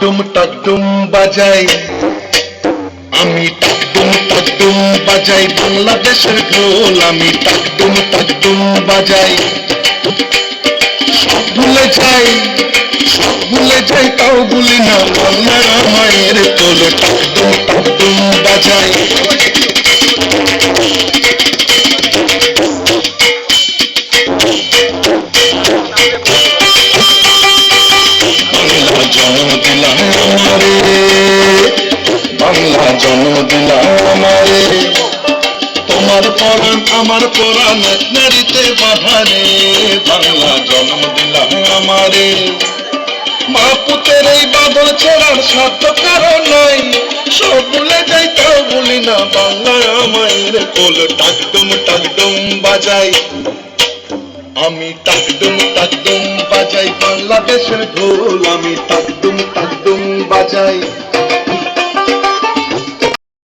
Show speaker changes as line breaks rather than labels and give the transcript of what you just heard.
টাকডুম টাকডুম বাজাই। আমি টাকডুম টাকডুম বাজাই। বাংলাদেশের ঢোল, আমি টাকডুম টাকডুম বাজাই। সব ভুলে যাই, সব ভুলে যাই, তাও ভুলি না। বাংলার মায়ের তোলে টাকডুম টাকডুম বাজাই। দিলাম আমারে বাংলা জন্ম দিলাম আমারে তোমার পরাণ আমার পরাণ নারীতে বাধারে বাংলা জন্ম দিলাম আমারে মা পুতের এই বাদল ছেড়ার সাধ্য কারণ নাই সব ভুলে যাই তাও বলি না বাংলা আমায়ের কোল টাকডুম টাকডুম বাজাই। আমি তাকদুম তাকদুম বাজাই বাংলাদেশের ঢোল আমি তাকদুম তাকদুম বাজাই।